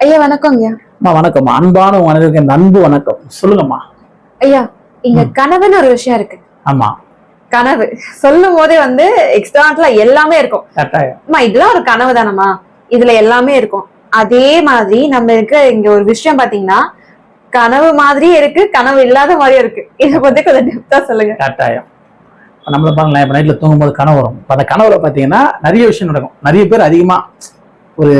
ஐயா வணக்கம் ஐயா அம்மா வணக்கம்மா அன்பான உனக்கு அன்பு வணக்கம். சொல்லுங்கம்மா. ஐயா இங்க கனவுன்னு ஒரு விஷயம் இருக்கு. ஆமா. கனவு. சொல்லும் போதே வந்து எக்ஸ்ட்ராட்ல எல்லாமே இருக்கும். கட்டாயம். அம்மா இதெல்லாம் ஒரு கனவு தானம்மா? இதுல எல்லாமே இருக்கும். அதே மாதிரி நம்ம இருக்க இங்க ஒரு விஷயம் பாத்தீங்கன்னா கனவு மாதிரியே இருக்கு கனவு இல்லாத மாதிரியும் இருக்கு. இத பத்தி கொஞ்சம் டெப்தா சொல்லுங்க. கட்டாயம். நம்மள பாருங்களேன் இப்போ நைட்டில் தூங்கும்போது கனவு வரும். இப்போ அந்த கனவுல பார்த்தீங்கன்னா நிறைய விஷயம் நடக்கும். நிறைய பேர் அதிகமாக ஒரு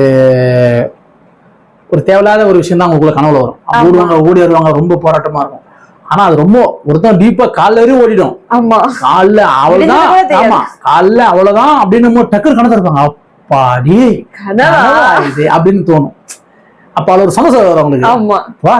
ஒரு தேவையில்லாத ஒரு விஷயம் தான் உங்களுக்குள்ள கனவுல வரும். ஓடுவாங்க ஓடி வருவாங்க ரொம்ப போராட்டமா இருக்கும். ஆனா அது ரொம்ப ஒருத்தன் டீப்பா காலைல வரையும் ஓடிடும். ஆமா. காலைல அவ்வளவுதான். ஆமா காலைல அவ்வளவுதான் அப்படின்னு நம்ம டக்குனு கணக்கு இருப்பாங்க அப்பாடி இது அப்படின்னு தோணும். அப்ப அது ஒரு சமஸ்தை வரும் அவங்களுக்கு. ஆமா. வா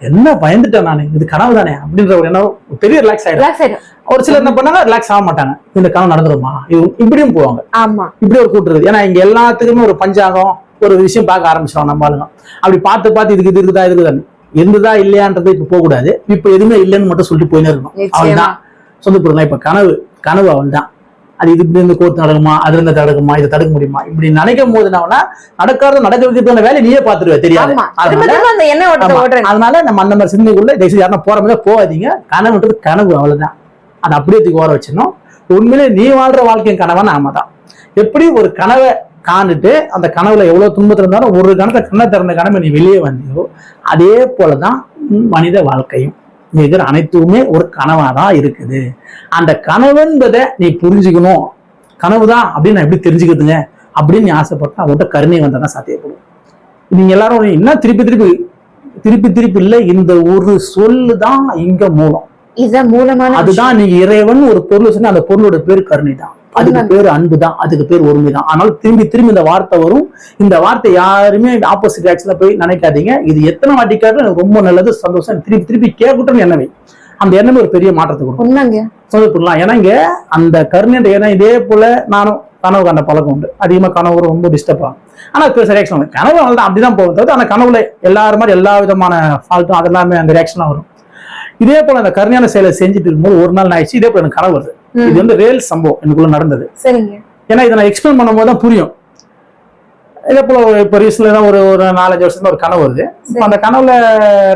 என்ன பயந்துட்டேன் நானு? இது கனவு தானே? அப்படின்ற ஒரு என்ன பெரிய ரிலாக்ஸ் ஆயிடும். ஒரு சிலர் என்ன பண்ணாங்க? ரிலாக்ஸ் ஆக மாட்டாங்க. இந்த கனவு நடந்துருமா? இது இப்படியும் போவாங்க. ஆமா. இப்படி ஒரு கூட்டு இருக்குது. ஏன்னா இங்க எல்லாத்துக்குமே ஒரு பஞ்சாங்கம். ஒரு விஷயம் பார்க்க ஆரம்பிச்சிடும் நம்ம ஆளுங்க. அப்படி பார்த்து பார்த்து இதுக்கு இது இருக்குதா இது இருக்குதா இருந்ததா இல்லையான்றது இப்ப போக கூடாது இப்ப எதுவுமே இல்லைன்னு மட்டும் சொல்லிட்டு போயினே இருக்கணும். அவள்தான். சொந்த பொருள் இப்ப கனவு கனவு அவள் தான் அது இது இப்படி இருந்து கோர்த்து நடக்குமா? அது இருந்து தடுக்குமா? இதை தடுக்க முடியுமா? இப்படி நினைக்கும் போது என்ன நடக்காத நடக்க வைக்கிறதுக்கான வேலையை நீயே பார்த்துருவே தெரியாது. அதனால நம்ம அந்த மாதிரி சிந்தனைக்குள்ள தயவுசெய்து யாரும் போற மாதிரி போகாதீங்க. கனவுன்றது கனவு அவ்வளவுதான். அதை அப்படியே தூக்கி ஓர வச்சிடணும். உண்மையிலே நீ வாழ்ற வாழ்க்கையின் கனவை நாம தான் எப்படி ஒரு கனவை காண்டுட்டு அந்த கனவுல எவ்வளவு துன்பத்துல இருந்தாலும் ஒரு கணத்தை கண்ணை திறந்த கனவை நீ வெளியே வந்தியோ அதே போலதான் உன் மனித வாழ்க்கையும். இருக்கிற அனைத்துமே ஒரு கனவா தான் இருக்குது. அந்த கனவுன்றதை நீ புரிஞ்சுக்கணும். கனவுதான் அப்படின்னு நான் எப்படி தெரிஞ்சுக்கிறதுங்க? அப்படின்னு நீ ஆசைப்பட்டா அவங்ககிட்ட கருணை வந்தா தான் சாத்தியப்படும். நீங்க எல்லாரும் என்ன திருப்பி திருப்பி திருப்பி திருப்பி இல்ல இந்த ஒரு சொல்லு தான் இங்க மூலம். இத மூலமான அதுதான் நீங்க இறைவன் ஒரு பொருள் சொன்னா அந்த பொருளோட பேர் கருணை தான் அதுக்கு. பேர் அன்பு தான் அதுக்கு பேர் ஒருமை தான் ஆனால் திரும்பி திரும்பி இந்த வார்த்தை வரும். இந்த வார்த்தை யாருமே ஆப்போசிட் ஆக்ஷன்ல போய் நினைக்காதீங்க. இது எத்தனை வாட்டிக்காக எனக்கு ரொம்ப நல்லது சந்தோஷம். திருப்பி திருப்பி கேட்கட்டும் எண்ணமே. அந்த எண்ணமே ஒரு பெரிய மாற்றத்தை கொடுக்கும். உண்மைங்க. சொல்லப்படலாம் ஏன்னா இங்க அந்த கருணைன்ற எண்ணம் இதே போல நானும் கனவு கண்ட பழக்கம் உண்டு. அதிகமா கனவு ரொம்ப டிஸ்டர்ப் ஆகும். ஆனா இப்போ ரியாக்ஷன் கனவு தான் அப்படிதான் போகும். தவிர ஆனா கனவுல எல்லாரும் மாதிரி எல்லா விதமான ஃபால்ட்டும் அதெல்லாமே அந்த ரியாக்ஷன் வரும். இதே போல அந்த கருணையான செயலை செஞ்சுட்டு இருக்கும்போது ஒரு நாள் நான் ஆயிடுச்சு இதே போல எனக்கு கனவு வருது. இது வந்து ரியல் சம்பவம் எனக்குள்ள நடந்தது. ஏன்னா இதை நான் எக்ஸ்பிளைன் பண்ணும்போது தான் புரியும். இதே போல இப்போ தான் ஒரு ஒரு நாலஞ்சு வருஷத்துல ஒரு கனவு வருது. இப்ப அந்த கனவுல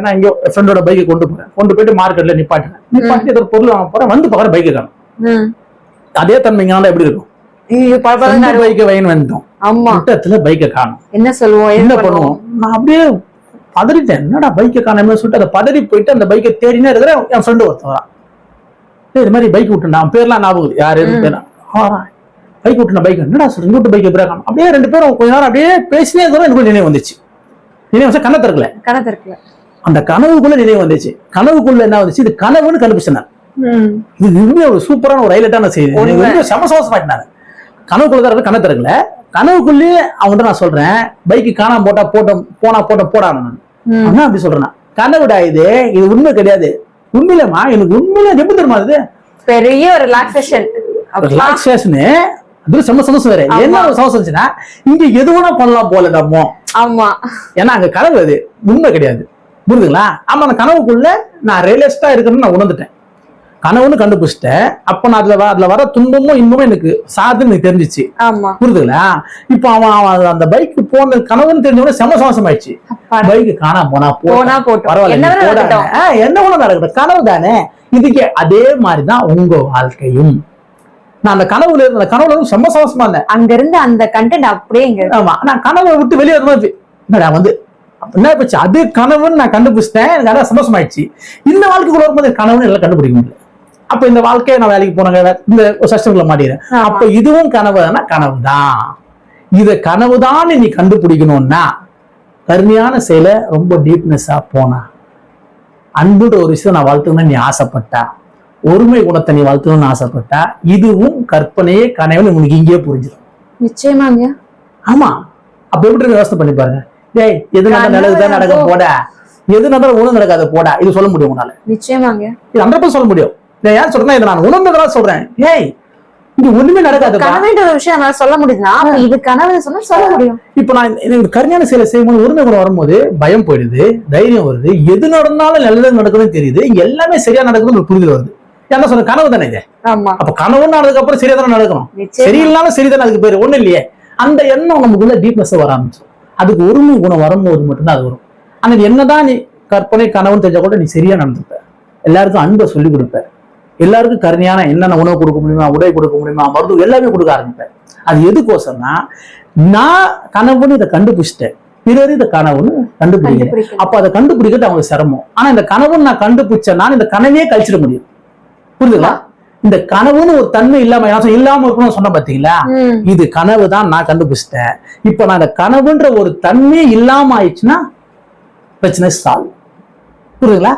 நான் எங்கேயோ ஃப்ரெண்டோட பைக்கை கொண்டு போறேன். கொண்டு போயிட்டு மார்க்கெட்ல நிப்பாட்டுறேன் நிப்பாட்டி ஏதோ பொருள் வாங்க போறேன். வந்து பக்கத்துல பைக்கை காணும். அதே தன்மைங்க எப்படி இருக்கும்? பைக்கை வைன்னு வந்துட்டோம் கூட்டத்துல பைக்கை காணும். என்ன சொல்லுவோம்? என்ன பண்ணுவோம்? நான் அப்படியே பதறிட்டேன். என்னடா பைக்கை காணும்னு சொல்லிட்டு அதை பதறி போயிட்டு அந்த பைக்கை தேடினே இருக்கிற என் ஃப்ரெண்டு ஒருத்தன் வரான். டேய், இது மாதிரி பைக் விட்டுண்டா அவன் பேர்லாம் ஞாபகம். யாரு? பைக் விட்டுன பைக் என்னடா சொல்ற? இங்கிட்டு பைக் எப்படியா காணும்? அப்படியே ரெண்டு பேரும் கொஞ்ச நேரம் அப்படியே பேசினே இருக்கிறோம் எனக்கு நினைவு வந்துச்சு. நினைவு வச்சா கண்ணை திறக்கல. கணக்கு இருக்குல்ல அந்த கனவுக்குள்ள நினைவு வந்துச்சு. கனவுக்குள்ள என்ன வந்துச்சு? இது கனவுன்னு கண்டுபிடிச்சேன் நான். ம். இது உண்மையா ஒரு சூப்பரான ஒரு ஹைலைட்டான செய்தி. எனக்கு ரொம்ப சமசோசமாட்டினாங்க கனவுக்குள்ள தான் கண்ணை திறக்கல. கனவுக்குள்ளேயே அவன்கிட்ட நான் சொல்றேன் பைக்கு காணாம போட்டா போட்டோம் போனா போட்டோம் போடான்னு அப்படி சொல்றேன் கனவுடா இது? இது உண்மை கிடையாது. உண்மையிலமா எனக்கு உண்மையில அது எப்படி தெரியுமா இது பெரிய ஒரு ரிலாக்ஸேஷன் ரிலாக்ஸேஷனு அது செம்ம சந்தோஷம் வேற. என்ன ஒரு சந்தோஷம் இருந்துச்சுன்னா இங்க எது வேணா பண்ணலாம் போல நம்ம ஆமா. ஏன்னா அங்க கனவு அது. உண்மை கிடையாது. புரியுதுங்களா? ஆமா அந்த கனவுக்குள்ள நான் ரியலிஸ்டா இருக்கணும்னு நான் உணர்ந்துட்டேன். கனவுன்னு கண்டுபிடிச்சிட்டேன் அப்ப நான் அதுல அதுல வர துன்பமும் இன்பமும் எனக்கு சாதுன்னு எனக்கு தெரிஞ்சிச்சு. ஆமா. புரியுதுங்களா இப்போ அவன் அவன் அந்த பைக் போன கனவுன்னு தெரிஞ்சவொடனே செம சந்தோஷம் ஆயிடுச்சு அப்பாடா. பைக் காணாம போனா போனா போட்டோம். பரவாயில்ல என்ன ஒண்ணு நடக்கட்டும். கனவு தானே? இதுக்கே அதே மாதிரிதான் உங்க வாழ்க்கையும். நான் அந்த கனவுல இருந்த அந்த கனவுல இருந்து செம்ம சந்தோஷமா இருந்தேன். அங்க இருந்து அந்த கண்டென்ட் அப்படியே இங்க. ஆமா. நான் கனவை விட்டு வெளியே வரும்போது என்னடா வந்து என்ன போச்சு அது கனவுன்னு நான் கண்டுபிடிச்சிட்டேன். எனக்கு அதான் சந்தோஷமாயிடுச்சு. இந்த வாழ்க்கைக்குள்ள வரும்போது கனவுன்னு எல்லாம் கண்டுபிடிக்க முடியல. அப்ப இந்த வாழ்க்கையை நான் வேலைக்கு போனாங்க இந்த சஷ்டங்களை மாட்டிடுறேன் ஆமா. அப்ப இதுவும் கனவுனா கனவு தான் இத கனவுதான் நீ கண்டுபிடிக்கணும்னா கருமையான செயலை ரொம்ப டீப்னஸா போனா அன்புன்ற ஒரு விஷயம் நான் வளர்த்துக்கணும்னு நீ ஆசைப்பட்டா ஒருமை குணத்தை நீ வளர்த்துக்கணும்னு ஆசைப்பட்டா இதுவும் கற்பனையே கனவுன்னு உனக்கு இங்கேயே புரிஞ்சிடும். நிச்சயமாங்க. ஆமா. அப்ப எப்படி யோசனை பண்ணி பாருங்க. டேய் எது கனவு நல்லதுதான் நடக்க. போடா. எது நடந்தாலும் ஒண்ணு நடக்காத போடா. இது சொல்ல முடியும் உன்னால. நிச்சயமாங்க. இது ஹண்ட்ரட் சொல்ல முடியும். நான் ஏன் சொல்றேன்னா இதை நான் உணர்ந்ததா சொல்றேன். ஏய் இது ஒண்ணுமே நடக்காதுப்பா. கனவுன்ற ஒரு விஷயம் என்னால சொல்ல முடியுதுன்னா இது கனவு சொன்னா சொல்ல முடியும். இப்ப நான் எனக்கு கருமையான செயலை செய்யும்போது உரிமை கூட வரும்போது பயம் போயிடுது தைரியம் வருது. எது நடந்தாலும் நல்லது நடக்குதுன்னு தெரியுது. எல்லாமே சரியா நடக்குதுன்னு ஒரு புரிதல் வருது. என்ன சொல்ற கனவு தானே இது? ஆமா. அப்ப கனவுன்னு ஆனதுக்கு அப்புறம் சரியா தானே நடக்கணும். சரியில்லாம சரிதானே அதுக்கு பேரு. ஒண்ணு இல்லையே. அந்த எண்ணம் நமக்குள்ள டீப்னஸ் வர ஆரம்பிச்சோம் அதுக்கு ஒருமை குணம் வரும்போது மட்டும்தான் அது வரும். ஆனால் என்னதான் நீ கற்பனை கனவுன்னு தெரிஞ்சா கூட நீ சரியா நடந்துப்ப. எல்லாருக்கும் அன்பை சொல்லி கொடுப்ப. எல்லாருக்கும் கருணையான என்னென்ன உணவு கொடுக்க முடியுமா உடை கொடுக்க முடியுமா மருத்துவம் எல்லாமே கொடுக்க ஆரம்பிப்பேன். அது எதுக்கோசம்னா நான் கனவுன்னு இதை கண்டுபிடிச்சிட்டேன். பிறர் இதை கனவுன்னு கண்டுபிடிக்கல. அப்ப அதை கண்டுபிடிக்கிறது அவங்களுக்கு சிரமம். ஆனா இந்த கனவுன்னு நான் கண்டுபிடிச்சேன் நான் இந்த கனவையே கழிச்சிட முடியும். புரியுதுங்களா இந்த கனவுன்னு ஒரு தன்மை இல்லாம இல்லாம இருக்கணும்னு சொன்ன பாத்தீங்களா. இது கனவு தான் நான் கண்டுபிடிச்சிட்டேன். இப்ப நான் இந்த கனவுன்ற ஒரு தன்மையே இல்லாம ஆயிடுச்சுன்னா பிரச்சனை சால்வ் புரியுதுங்களா.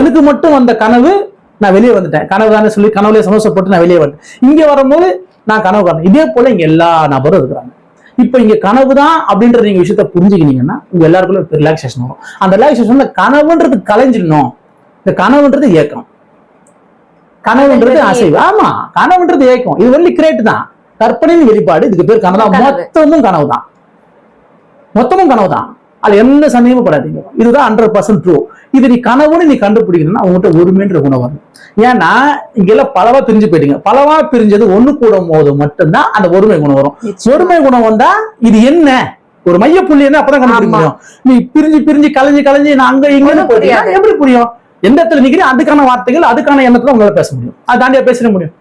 எனக்கு மட்டும் வந்த கனவு நான் வெளியே வந்துட்டேன். கனவு தானே சொல்லி கனவுல சந்தோஷப்பட்டு நான் வெளியே வந்துட்டேன் இங்க வரும்போது நான் கனவு காரணம் இதே போல இங்க எல்லா நபரும் இருக்கிறாங்க. இப்ப இங்க கனவு தான் அப்படின்ற நீங்க விஷயத்த புரிஞ்சுக்கினீங்கன்னா உங்க எல்லாருக்குள்ள ரிலாக்ஸேஷன் வரும். அந்த ரிலாக்ஸேஷன்ல கனவுன்றது கலைஞ்சிடணும். இந்த கனவுன்றது ஏக்கம். கனவுன்றது அசைவு. ஆமா கனவுன்றது ஏக்கம். இது ஒன்லி கிரேட் தான். கற்பனையின் வெளிப்பாடு. இதுக்கு பேர் கனவு. தான். மொத்தமும் கனவு தான் மொத்தமும் கனவு தான் அது எந்த சந்தேகமும் படாதீங்க. இதுதான் ஹண்ட்ரட் பர்சன்ட் ட்ரூ இது நீ கனவுன்னு நீ கண்டுபிடிக்கணும்னா உங்ககிட்ட ஒருமைன்ற குணம் வரும். ஏன்னா இங்கெல்லாம் பலவா பிரிஞ்சு போயிட்டீங்க. பலவா பிரிஞ்சது ஒண்ணு கூடும் போது மட்டும்தான் அந்த ஒருமை குணம் வரும். ஒருமை குணம் வந்தா இது என்ன? ஒரு மைய புள்ளி என்ன? அப்பதான் கண்டுபிடிக்க. முடியும். நீ பிரிஞ்சு பிரிஞ்சு கலைஞ்சு கலைஞ்சு நான் அங்க இங்க புரியாது. எப்படி புரியும்? எந்த இடத்துல நிக்கிறீங்க அதுக்கான வார்த்தைகள் அதுக்கான எண்ணத்துல உங்களால பேச முடியும். அது தாண்டியா பேச முடியும்.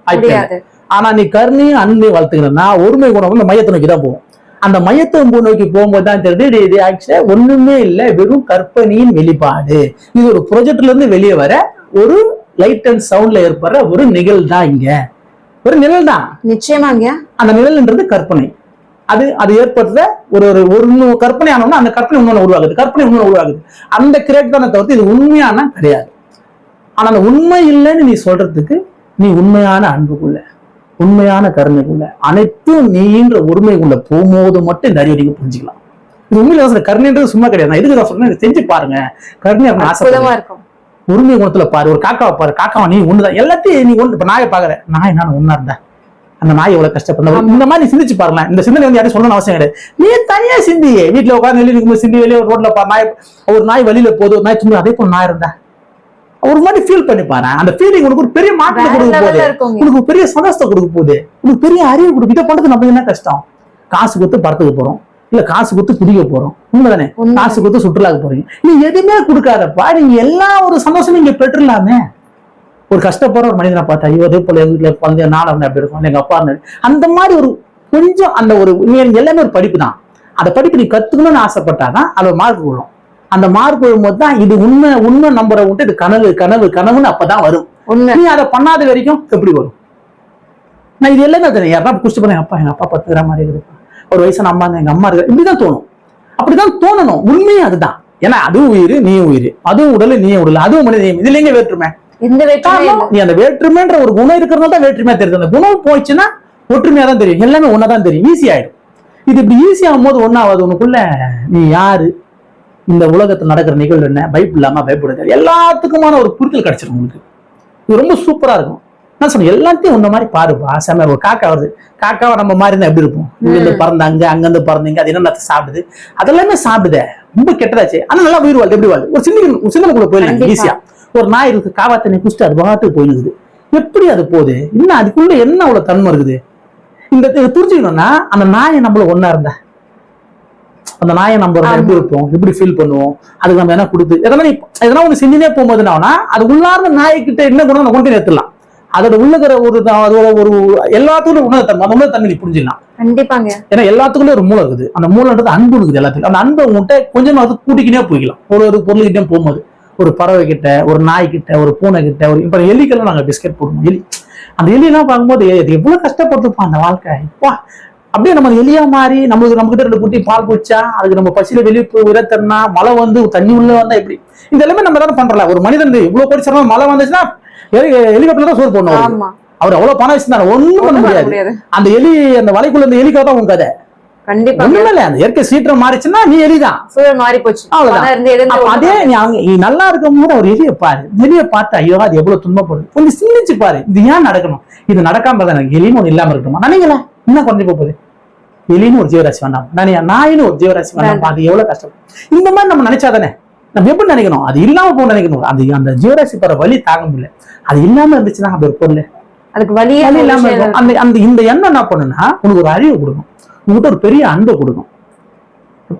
ஆனா நீ கருணையும் அன்பையும் வளர்த்துக்கிறனா ஒருமை குணம் வந்து மையத்தை நோக்கி தான் போகும் அந்த மையத்தை உங்க நோக்கி போகும்போது தான் தெரியுது இது- இது ஆக்சுவலா ஒண்ணுமே இல்லை வெறும் கற்பனையின் வெளிப்பாடு. இது ஒரு ப்ரொஜெக்ட்ல இருந்து வெளியே வர ஒரு லைட் அண்ட் சவுண்ட்ல ஏற்படுற ஒரு நிகழ் தான் இங்க. ஒரு நிழல் தான். நிச்சயமாங்க. அந்த நிழல்ன்றது கற்பனை. அது அது ஏற்படுத்த ஒரு ஒரு ஒரு கற்பனை ஆனோம்னா அந்த கற்பனை இன்னொன்று உருவாகுது. கற்பனை இன்னொன்று உருவாகுது. அந்த கிரேட் தானே தவிர்த்து இது உண்மையான கிடையாது. ஆனா அந்த உண்மை இல்லைன்னு நீ சொல்றதுக்கு நீ உண்மையான அன்புக்குள்ள. உண்மையான கருணைக்குள்ள அனைத்தும் நீன்ற உரிமைக்குள்ள போகும்போது மட்டும் அறிவை நீங்க புரிஞ்சுக்கலாம். இது உண்மையில கருணைன்றது சும்மா கிடையாது. நான் எதுக்கு நான் சொல்றேன் செஞ்சு பாருங்க. கருணை அற்புதமா இருக்கும். உரிமை குணத்துல பாரு ஒரு காக்காவை பாரு. காக்காவை நீ ஒண்ணுதான். எல்லாத்தையும் நீ ஒண்ணு இப்ப நாயை பாக்குற நாய் நான் ஒன்னா இருந்தேன் அந்த நாய் எவ்வளவு கஷ்டப்படுற ஆமா. இந்த மாதிரி சிந்திச்சு பாருங்களேன். இந்த சிந்தனை வந்து யாரும் சொல்லணும் அவசியம் கிடையாது. நீ தனியா சிந்தி வீட்டுல உட்கார்ந்து வெளியே இருக்கும்போது சிந்தி வெளியே ரோட்ல பா நாய் ஒரு நாய் வெளியில போகுது ஒரு நாய் தும்பு அதே போல நாய் இருந்தா? ஒரு மாதிரி ஃபீல் பண்ணி பாரு. அந்த ஃபீலிங் உனக்கு ஒரு பெரிய மாற்றத்தை வேற கொடுக்க போகுது. உனக்கு ஒரு பெரிய சந்தோஷத்தை கொடுக்க போகுது. உனக்கு பெரிய அறிவு கொடுக்கும். இதை பண்றது நமக்கு என்ன கஷ்டம்? காசு கொடுத்து படத்துக்கு போறோம். இல்ல காசு கொடுத்து குடிக்க போறோம். உண்மைதானே? உண்மை. காசு கொடுத்து சுற்றுலாக்கு போறீங்க. நீ எதுவுமே கொடுக்காதப்பா. நீங்க எல்லா ஒரு சந்தோஷமும் இங்க பெற்றுலாமே ஒரு கஷ்டப்படுற ஒரு மனிதனை பார்த்தா ஐயோ அதே போல எங்க வீட்டுல குழந்தை நானும் அப்படி இருக்கும் எங்க அப்பா. அந்த மாதிரி ஒரு கொஞ்சம் அந்த ஒரு எல்லாமே ஒரு படிப்பு தான். அந்த படிப்பு நீ கத்துக்கணும்னு ஆசைப்பட்டாதான் அது மார்க் விழும் அந்த மார்க் விழும்போது தான் இது உண்மை உண்மை நம்புற விட்டு இது கனவு கனவு கனவுன்னு அப்பதான் வரும். உண்மை. நீ அதை பண்ணாத வரைக்கும் எப்படி வரும்? நான் இது எல்லாமே தெரியும். யாரா குடிச்சு போறேன் அப்பா எங்க அப்பா பத்து மாதிரி இருக்கு. ஒரு வயசான அம்மா எங்க அம்மா இருக்கு இப்படிதான் தோணும். அப்படிதான் தோணணும். உண்மையும் அதுதான். ஏன்னா அதுவும் உயிர் நீ உயிர். அதுவும் உடல் நீ உடல். அதுவும் மனிதன். இதுல எங்க வேற்றுமை? இல்லை நீ அந்த வேற்றுமைன்ற ஒரு குணம் இருக்கிறதுனால தான் வேற்றுமையா தெரியுது. அந்த குணம் போயிடுச்சுன்னா ஒற்றுமையா தான் தெரியும். எல்லாமே ஒன்னதான் தெரியும். ஈஸி ஆயிடும். இது இப்படி ஈஸி ஆகும் போது ஒன்னாவது உனக்குள்ள நீ யாரு? இந்த உலகத்துல நடக்கிற நிகழ்வு என்ன? பயப்பு இல்லாம பயப்படுது எல்லாத்துக்குமான ஒரு புரிதல் கிடைச்சிடும் உங்களுக்கு. இது ரொம்ப சூப்பரா இருக்கும். நான் சொன்னேன் எல்லாத்தையும் உன்ன மாதிரி பாருப்பா செம்ம ஒரு காக்கா வருது. காக்காவை நம்ம மாதிரி இருந்தா எப்படி இருக்கும் இங்க இருந்து பறந்து அங்க அங்க இருந்து பறந்தீங்க அது என்னென்ன சாப்பிடுது. அதெல்லாமே சாப்பிடுதே. ரொம்ப கெட்டதாச்சு. ஆனா நல்லா உயிர் வாழ்க்கை. எப்படி வாழ்வு ஒரு சின்ன ஒரு சின்னக்குள்ள போயிடலாம் கண்டிப்பா. ஈஸியா ஒரு நாய் இருக்கு காவாத்தனை குடிச்சிட்டு அது பாட்டுக்கு போயிடுது. எப்படி அது போகுது? இன்னும் அதுக்குள்ள என்ன அவ்வளவு தன்மை இருக்குது? இந்த இதை புரிஞ்சுக்கணும்னா அந்த நாயை நம்மள ஒண்ணா இருந்தா அந்த நாயை நம்ம எப்படி இருப்போம்? எப்படி ஃபீல் பண்ணுவோம்? அதுக்கு நம்ம என்ன கொடுத்து எதனா நீ எதனா ஒண்ணு செஞ்சுனே போகும்போது என்ன அது உள்ளார்ந்த நாய்க்கிட்ட என்ன குணம் நம்ம கொண்டு நிறுத்தலாம் அதோட உள்ளுக்கிற ஒரு அதோட ஒரு எல்லாத்துக்கும் உணர்த்தன்மை அந்த உணர்த்தன்மை நீ புரிஞ்சுக்கலாம் கண்டிப்பாங்க. ஏன்னா எல்லாத்துக்குள்ளே ஒரு மூளை இருக்குது. அந்த மூளைன்றது அன்பு இருக்குது எல்லாத்துக்கும். அந்த அன்பை உங்கள்கிட்ட கொஞ்சமா அது கூட்டிக்கினே போய்க்கலாம். ஒரு ஒரு பொருள்கிட்டே போகும்போது. ஒரு பறவை கிட்ட ஒரு நாய் கிட்ட ஒரு பூனை கிட்ட ஒரு இப்ப எலிக்கெல்லாம் நாங்க பிஸ்கெட் போடுவோம். எலி அந்த எலியெல்லாம் பார்க்கும்போது ஏய், இது எவ்வளவு கஷ்டப்படுத்துப்பா அந்த வாழ்க்கை. வா அப்படியே நம்ம எலியா மாறி நம்மளுக்கு நம்ம கிட்ட ரெண்டு குட்டி பால் குடிச்சா அதுக்கு நம்ம பசியில வெளியே போய் விரத்தனா மழை வந்து தண்ணி உள்ள வந்தா எப்படி? இது எல்லாமே நம்ம தானே பண்றல ஒரு மனிதன் இவ்வளவு கோடி சிரமம் மழை வந்துச்சுன்னா ஹெலிகாப்டர்ல தான் சோறு போடணும் அவர். அவ்வளவு பணம் வச்சிருந்தாரு ஒண்ணும் பண்ண முடியாது. அந்த எலி அந்த வலைக்குள்ள இந்த எலிக்காக தான் உங்க கதை. கண்டிப்பா. இல்ல. அந்த இயற்கை சீற்றம் மாறிச்சுன்னா நீ எலிதான். சூழல் மாறி போச்சு அவ்வளவுதான். அதே நீ நல்லா இருக்கும் போது ஒரு எலியை பாரு. எலியை பார்த்து ஐயோ அது எவ்வளவு துன்பப்படுது. கொஞ்சம் சிந்திச்சு பாரு. இது ஏன் நடக்கணும்? இது நடக்காம எலின்னு ஒண்ணு இல்லாம இருக்கணுமா? நினைங்களா என்ன குறைஞ்சு போக போகுது. எலின்னு ஒரு ஜீவராசி வேண்டாம் நான் நாயின்னு ஒரு ஜீவராசி வேண்டாம். அது எவ்வளவு கஷ்டம்? இந்த மாதிரி நம்ம நினைச்சாதானே? நம்ம எப்படி நினைக்கணும்? அது இல்லாம போக நினைக்கணும். அது அந்த ஜீவராசி போற வலி தாங்க முடியல. அது இல்லாம இருந்துச்சுன்னா அது ஒரு பொருள். அதுக்கு வழியே வலி இல்லாம இருக்கும். அந்த அந்த இந்த எண்ணம் என்ன பண்ணுன்னா உனக்கு ஒரு அறிவு கொடுக்கும். உங்ககிட்ட ஒரு பெரிய அன்பை கொடுக்கும்.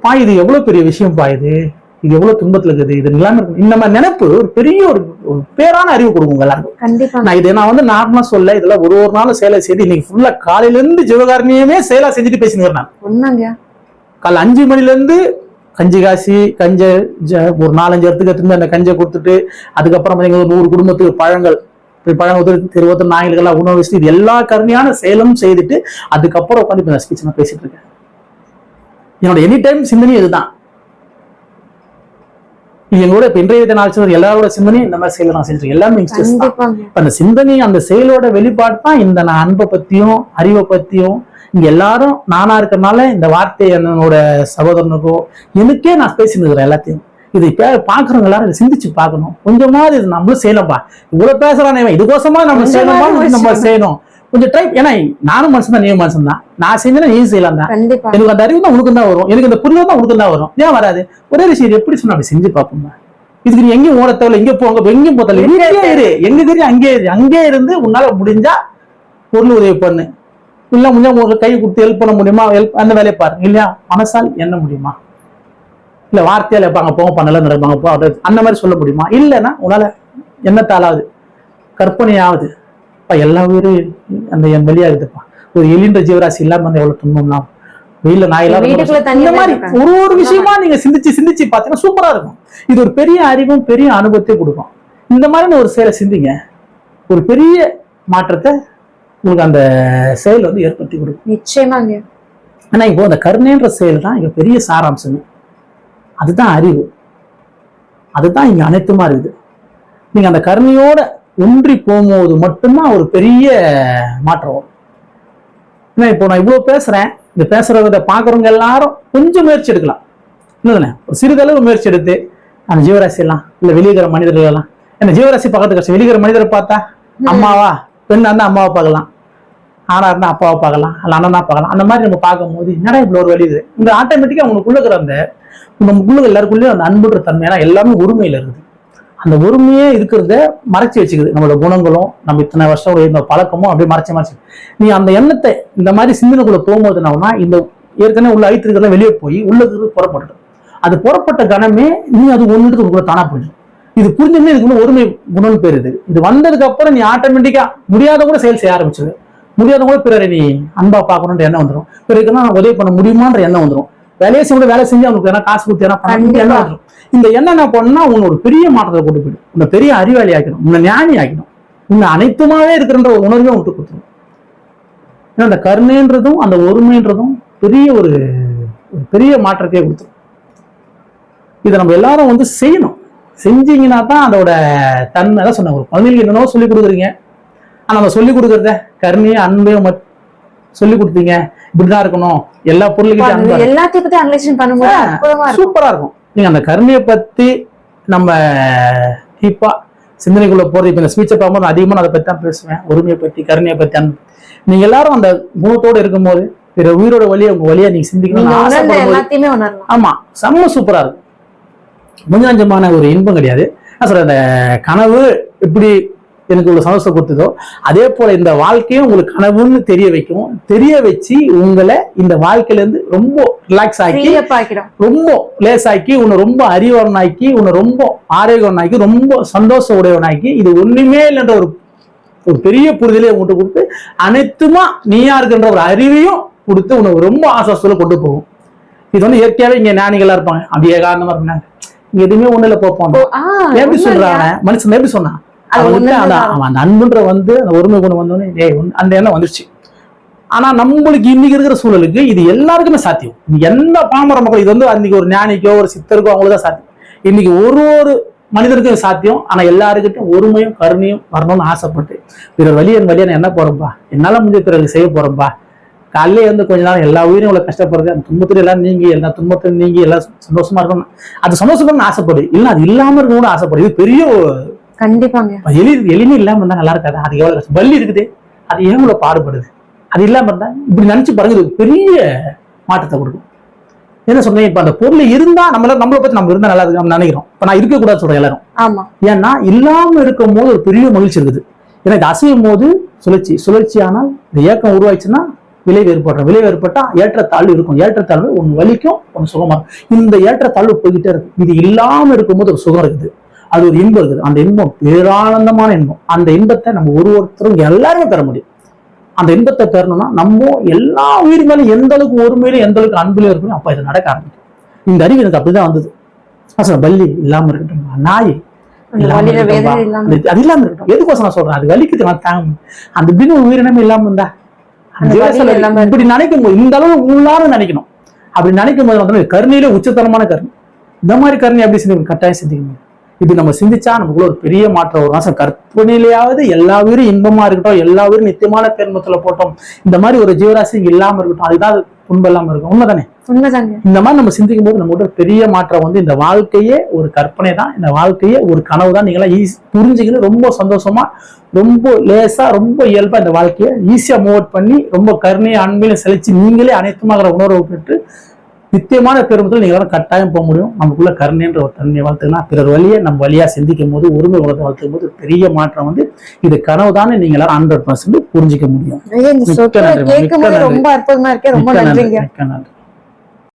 பா இது எவ்வளவு பெரிய விஷயம் பா இது? இது எவ்வளவு துன்பத்துல இருக்குது? இது இருக்கு. இந்த மாதிரி நினைப்பு ஒரு பெரிய ஒரு பேரான அறிவு கொடுக்கும் எல்லாருக்கும். கண்டிப்பா. நான் இதை நான் வந்து நார்மலா சொல்ல இதெல்லாம் ஒரு ஒரு நாளும் சேலை செய்து இன்னைக்கு ஃபுல்லா காலையில இருந்து ஜீவகாரணியமே செயலா செஞ்சுட்டு பேசினு நான். காலைல அஞ்சு மணில இருந்து கஞ்சி காசி கஞ்ச ஒரு நாலஞ்சு இடத்துக்கு திரும்ப அந்த கஞ்சை கொடுத்துட்டு அதுக்கப்புறம் ஒரு நூறு குடும்பத்துக்கு பழங்கள் கொடுத்து திருவத்தம் நாய்களுக்கெல்லாம் உணவு வச்சுட்டு இது எல்லா கருணையான செயலும் செய்துட்டு அதுக்கப்புறம் உட்காந்து இப்போ நான் பேசிட்டு இருக்கேன். என்னோட எனி டைம் சிந்தனை இதுதான். இது எங்களோட இப்ப இன்றைய தின ஆட்சி எல்லாரோட சிந்தனையும் இந்த மாதிரி செயலை நான் செஞ்சிருக்கேன். எல்லாமே இப்ப அந்த சிந்தனை அந்த செயலோட வெளிப்பாடு தான் இந்த நான் அன்பை பத்தியும் அறிவை பத்தியும் இங்க எல்லாரும் நானா இருக்கறனால இந்த வார்த்தையை என்னோட சகோதரனுக்கோ எனக்கே நான் பேசிட்டு இருக்கிறேன் எல்லாத்தையும். இதை பே- பாக்குறவங்க எல்லாரும் இதை சிந்திச்சு பார்க்கணும். கொஞ்சமாவது இது நம்மளும் இவ்வளவு பேசுறானே இவன். இதுக்கோசமா நம்ம செய்யணுமா நம்ம. செய்யணும். கொஞ்சம் ட்ரை ஏன்னா நானும் மனுஷன் தான் நீயும் மனுஷன் தான். நான் செஞ்சேன்னா நீ செய்யலாம் தான். எனக்கு அந்த அறிவு தான் உனக்கு தான் வரும். எனக்கு இந்த புரிதல் தான் உனக்கு தான் வரும். ஏன் வராது? ஒரே விஷயம் எப்படி சொன்னா அப்படி செஞ்சு பார்ப்போம் இதுக்கு நீ எங்கேயும் ஓட தேவையில்ல. எங்க போங்க எங்கேயும் போத்தல இங்கே இரு. எங்க தெரியும் அங்கே இரு. அங்கே இருந்து உன்னால முடிஞ்சா பொருள் உதவி பண்ணு. இல்ல முடிஞ்சா உங்களுக்கு கை கொடுத்து ஹெல்ப் பண்ண முடியுமா? ஹெல்ப் அந்த வேலையை பாருங்க இல்லையா? மனசால் என்ன முடியுமா? இல்ல வார்த்தையால இருப்பாங்க போங்க பண்ணல நடப்பாங்க போ அந்த மாதிரி சொல்ல முடியுமா? இல்லைன்னா உன்னால எண்ணத்தாலாவது கற்பனையாவது அப்பா எல்லா உயிரும் அந்த என் வெளியாகுதுப்பா ஒரு எலின்ற ஜீவராசி இல்லாம வந்து எவ்வளவு துன்பம்லாம் வெயில நாயெல்லாம் இந்த மாதிரி. ஒரு ஒரு விஷயமா நீங்க சிந்திச்சு சிந்திச்சு பார்த்தீங்கன்னா சூப்பரா இருக்கும். இது ஒரு பெரிய அறிவும் பெரிய அனுபவத்தை கொடுக்கும். இந்த மாதிரி ஒரு செயலை சிந்திங்க. ஒரு பெரிய மாற்றத்தை உங்களுக்கு அந்த செயல் வந்து ஏற்படுத்தி கொடுக்கும். நிச்சயமாங்க. ஆனா இப்போ அந்த கருணைன்ற செயல் தான் இங்க பெரிய சாராம்சமே. அதுதான் அறிவு. அதுதான் இங்க அனைத்துமா இருக்குது. நீங்க அந்த கருணையோட ஒன்றி போகும்போது மட்டும்தான் ஒரு பெரிய மாற்றம் வரும். இப்போ நான் இவ்வளவு பேசுறேன் இந்த பேசுறத பாக்குறவங்க எல்லாரும் கொஞ்சம் முயற்சி எடுக்கலாம். இல்லைதானே ஒரு சிறிதளவு முயற்சி எடுத்து அந்த ஜீவராசி எல்லாம் இல்ல வெளியிற மனிதர்கள் எல்லாம் என்ன ஜீவராசி பக்கத்து கஷ்டம் வெளியிற மனிதரை பார்த்தா அம்மாவா? பெண்ணா இருந்தா அம்மாவை பார்க்கலாம். ஆணா இருந்தா அப்பாவை பார்க்கலாம். அல்ல அண்ணனா பார்க்கலாம். அந்த மாதிரி நம்ம பார்க்கும்போது என்னடா இவ்வளவு ஒரு வழி இது? இந்த ஆட்டோமேட்டிக்கா உனக்குள்ள இருக்கிற அந்த நமக்குள்ள எல்லாருக்குள்ளேயும் அந்த அன்புன்ற தன்மை ஏன்னா எல்லாமே உரிமையில இருக்குது. அந்த உரிமையே இருக்கிறத மறைச்சி வச்சுக்குது. நம்மளோட குணங்களும் நம்ம இத்தனை வருஷம் இருந்த பழக்கமும் அப்படியே மறைச்சி மறைச்சி. நீ அந்த எண்ணத்தை இந்த மாதிரி சிந்தனைக்குள்ள போகும்போது என்னன்னா இந்த ஏற்கனவே உள்ள ஐத்திருக்கிறத வெளியே போய் உள்ள புறப்பட்டு அது புறப்பட்ட கணமே நீ அது ஒன்றுக்கு உங்களை தானா போயிடும் இது புரிஞ்சுமே இதுக்கு ஒருமை குணம்னு பேர் இது இது வந்ததுக்கு அப்புறம் நீ ஆட்டோமேட்டிக்கா முடியாத கூட செயல் செய்ய ஆரம்பிச்சிரு. முடியாத கூட பிறரை நீ அன்பா பார்க்கணுன்ற எண்ணம் வந்துடும் பிறருக்கு நான் உதவி பண்ண முடியுமான்ற எண்ணம் வந்துடும் வேலையை செய்ய வேலை செஞ்சு அவனுக்கு வேணா காசு கொடுத்து. எண்ணம் வந்துடும் இந்த எண்ணம் என்ன பண்ணா உன்னை ஒரு பெரிய மாற்றத்தை கொண்டு போயிடும். உன்னை பெரிய அறிவாளி ஆக்கணும் உன்னை ஞானி ஆக்கணும் உன்னை அனைத்துமாவே இருக்கிறன்ற ஒரு உணர்வையும் விட்டு கொடுத்துரும். ஏன்னா அந்த கருணைன்றதும் அந்த ஒருமைன்றதும் பெரிய ஒரு பெரிய மாற்றத்தையே கொடுத்துரும். இதை நம்ம எல்லாரும் வந்து செய்யணும். செஞ்சீங்கன்னா தான் அதோட தன்மை. தான் சொன்ன ஒரு குழந்தைங்களுக்கு என்னென்னவோ சொல்லி கொடுக்குறீங்க. ஆனா நம்ம சொல்லி கொடுக்குறத கருணையும் அன்பையும் சொல்லி கொடுத்தீங்க இப்படிதான் இருக்கணும். எல்லா அது எல்லாத்தையும் பத்தி அனலைசேஷன் பண்ணும்போது சூப்பரா இருக்கும். நீங்க அந்த கருணையை பத்தி நம்ம டீப்பா சிந்தனைக்குள்ள போறது இப்ப இந்த ஸ்பீச்சை பார்க்கும்போது அதிகமா அதை பத்தி தான் பேசுவேன். ஒருமையை பத்தி கருணையை பத்தி அன்பு நீங்க எல்லாரும் அந்த குணத்தோட இருக்கும்போது பிற உயிரோட வழியை உங்க வழியா நீங்க சிந்திக்கணும் ஆமா செம்ம சூப்பரா இருக்கும். முஞ்சாஞ்சமான ஒரு இன்பம் கிடையாது. நான் சொல்றேன் அந்த கனவு எப்படி எனக்கு இவ்வளவு சந்தோஷம் கொடுத்ததோ அதே போல இந்த வாழ்க்கையும் உங்களுக்கு கனவுன்னு தெரிய வைக்கும். தெரிய வச்சு உங்களை இந்த வாழ்க்கையில இருந்து ரொம்ப ரிலாக்ஸ் ஆக்கி ரொம்ப லேசாக்கி உன்னை ரொம்ப அறிவனாக்கி உன்னை ரொம்ப ஆரோக்கியவனாக்கி ரொம்ப சந்தோஷ உடையவனாக்கி இது ஒண்ணுமே இல்லைன்ற ஒரு ஒரு பெரிய புரிதலையும் உங்கள்கிட்ட கொடுத்து அனைத்துமா நீயா இருக்கின்ற ஒரு அறிவையும் கொடுத்து உனக்கு ரொம்ப ஆசாசத்துல கொண்டு போகும். இது வந்து இயற்கையாவே இங்க ஞானிகளா இருப்பாங்க. அப்படியே காரணமா இருந்தாங்க எதுவுமே ஒண்ணு இல்ல ஆ, எப்படி? சொல்றாங்க? மனுஷன் எப்படி சொன்னான். அவன் அந்த அன்புன்ற வந்து அந்த ஒருமை குணம் வந்தோடனே உன்- அந்த எண்ணம் வந்துருச்சு. ஆனா நம்மளுக்கு இன்னைக்கு இருக்கிற சூழலுக்கு இது எல்லாருக்குமே சாத்தியம். எந்த பாமர மக்கள் இது வந்து அன்னைக்கு ஒரு ஞானிக்கோ ஒரு சித்தருக்கோ அவங்களுக்கு தான் சாத்தியம். இன்னைக்கு ஒரு ஒரு மனிதருக்கும் சாத்தியம். ஆனா எல்லாருக்கிட்டும் ஒருமையும் கருணையும் வரணும்னு ஆசைப்பட்டு பிறர் வழி என் வழியை நான் என்ன போறேன்பா? என்னால முடிஞ்ச பிறகு செய்ய போறேன்பா? காலையிலே வந்து கொஞ்ச நாள் எல்லா உயிரும் இவ்வளவு கஷ்டப்படுறது அந்த துன்பத்துல எல்லாம் நீங்கி எல்லா துன்பத்திலும் நீங்கி எல்லாம் சந்தோஷமா இருக்கணும் அது சந்தோஷப்படணும்னு ஆசைப்படு இல்ல அது இல்லாம இருக்கணும்னு ஆசைப்படு இது பெரிய கண்டிப்பாங்க. எலி எளிமை இல்லாம இருந்தா நல்லா இருக்காது. அது எவ்வளவு வலி இருக்குது. அது ஏன் இவ்வளவு பாடுபடுது? அது இல்லாம இருந்தா இப்படி நினைச்சு பாருங்க பெரிய மாற்றத்தை கொடுக்கும். என்ன சொன்னேன்? இப்ப அந்த பொருள் இருந்தா நம்மள நம்மளை பத்தி நம்ம இருந்தா நல்லா இருக்கு நினைக்கிறோம். இப்ப நான் இருக்க கூடாது சொல்றேன் எல்லாரும். ஆமா. ஏன்னா இல்லாம இருக்கும் போது ஒரு பெரிய மகிழ்ச்சி இருக்குது. ஏன்னா இது அசையும் போது சுழற்சி சுழற்சி ஆனால் இந்த இயக்கம் உருவாச்சுன்னா விலை வேறுபடுறோம் விலை வேறுபட்டா ஏற்றத்தாழ்வு இருக்கும். ஏற்றத்தாழ்வு ஒன்று வலிக்கும் ஒன்று சுகமா இருக்கும். இந்த ஏற்றத்தாழ்வு போய்கிட்டே இருக்கு. இது இல்லாம இருக்கும்போது ஒரு சுகம் இருக்குது. அது ஒரு இன்பம் இருக்குது. அந்த இன்பம் பேரானந்தமான இன்பம். அந்த இன்பத்தை நம்ம ஒரு ஒருத்தரும் எல்லாருமே பெற முடியும். அந்த இன்பத்தை பெறணும்னா நம்ம எல்லா உயிர் மேலும் எந்த அளவுக்கு ஒருமையிலும் எந்த அளவுக்கு அன்பிலும் இருக்கணும் அப்ப இது நடக்க ஆரம்பிக்கும். இந்த அறிவு எனக்கு அப்படிதான் வந்தது. சொன்னேன், பல்லி இல்லாம இருக்கட்டும் நாய் அது இல்லாம இருக்கட்டும். எதுக்கோசம் நான் சொல்றேன்? அது வலிக்குது நான் தாங்க. அந்த பின்னு உயிரினமே இல்லாம இருந்தா? இப்படி நினைக்கும் போது இந்த அளவு உள்ளார நினைக்கணும். அப்படி நினைக்கும் போது வந்து கருணையில உச்சத்தனமான கருணை. இந்த மாதிரி கருணை எப்படி சிந்திக்கணும் கட்டாயம் சிந்திக்கணும் இது நம்ம சிந்திச்சா நமக்குள்ள ஒரு பெரிய மாற்றம் ஒரு மாசம் கற்பனையிலேயாவது எல்லா உயிரும் இன்பமா இருக்கட்டும் எல்லா உயிரும் நித்தியமான பெருமத்துல போட்டோம். இந்த மாதிரி ஒரு ஜீவராசி இல்லாம இருக்கட்டும் அதுதான் அது துன்பம் இல்லாம இருக்கும். உண்மைதானே? உண்மைதாங்க. இந்த மாதிரி நம்ம சிந்திக்கும் போது நம்ம ஒரு பெரிய மாற்றம் வந்து இந்த வாழ்க்கையே ஒரு கற்பனை தான். இந்த வாழ்க்கையே ஒரு கனவு தான். நீங்களாம் ஈஸி புரிஞ்சுக்கின்னு ரொம்ப சந்தோஷமா ரொம்ப லேசா ரொம்ப இயல்பா இந்த வாழ்க்கையை ஈஸியா மூவ் பண்ணி ரொம்ப கருணையை அன்பிலும் செலுத்தி நீங்களே அனைத்துமாகிற உணர்வை பெற்று நித்தியமான பெருமத்தில் நீங்க எல்லாரும் கட்டாயம் போக முடியும். நமக்குள்ள கருணைன்ற ஒரு தன்மையை வளர்த்துக்கலாம் பிறர் வழியை நம்ம வழியா சிந்திக்கும் போது ஒருமை உலகத்தை வளர்த்துக்கும் போது பெரிய மாற்றம் வந்து இது கனவு தானே நீங்க எல்லாரும் ஹண்ட்ரட் பர்சன்ட் புரிஞ்சுக்க முடியும். ரொம்ப அற்புதமா இருக்கே ரொம்ப நன்றிங்க.